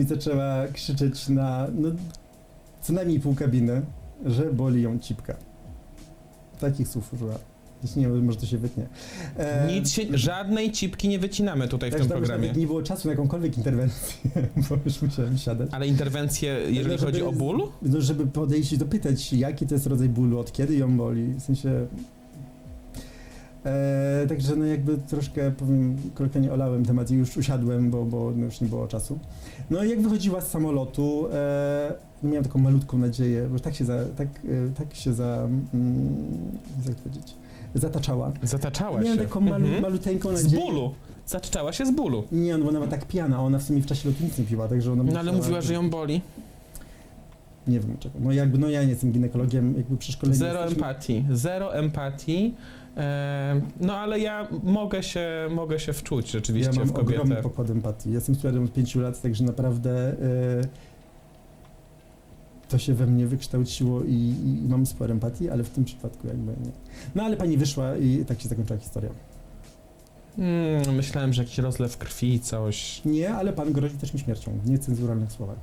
i zaczęła krzyczeć na no, co najmniej pół kabiny, że boli ją cipka. Takich słów użyła. Jeśli nie, może to się wytnie. E, Nic się, żadnej cipki nie wycinamy tutaj w tak, tym że już programie. nawet nie było czasu na jakąkolwiek interwencję, bo już musiałem siadać. Ale interwencje, jeżeli żeby- chodzi o ból? No, żeby podejść i dopytać, jaki to jest rodzaj bólu, od kiedy ją boli, w sensie... E, także no jakby troszkę, powiem, kolokwialnie olałem temat i już usiadłem, bo, bo no już nie było czasu. No i jak wychodziła z samolotu, e, no miałem taką malutką nadzieję, bo tak się za, tak, e, tak się za, mm, jak to powiedzieć, zataczała. Zataczała miałem się. taką malu, Mhm. maluteńką Z nadzieję. bólu. Zataczała się z bólu. Nie, no bo ona była tak pijana, a ona w sumie w czasie lotu nic nie piła, także ona No ale mówiła, że ją boli. Nie wiem czego. No jakby, no ja nie jestem ginekologiem, jakby przy szkoleniu Zero jesteśmy- empatii. Zero empatii. E, no ale ja mogę się, mogę się wczuć rzeczywiście ja mam w kobietę. ogromny pokład empatii. Jestem studentem od 5 lat, także naprawdę e, to się we mnie wykształciło i, i mam sporo empatii, ale w tym przypadku jakby nie. No ale pani wyszła i tak się zakończyła historia. Mm, myślałem, że jakiś rozlew krwi, coś. Nie, ale pan grozi też mi śmiercią w niecenzuralnych słowach.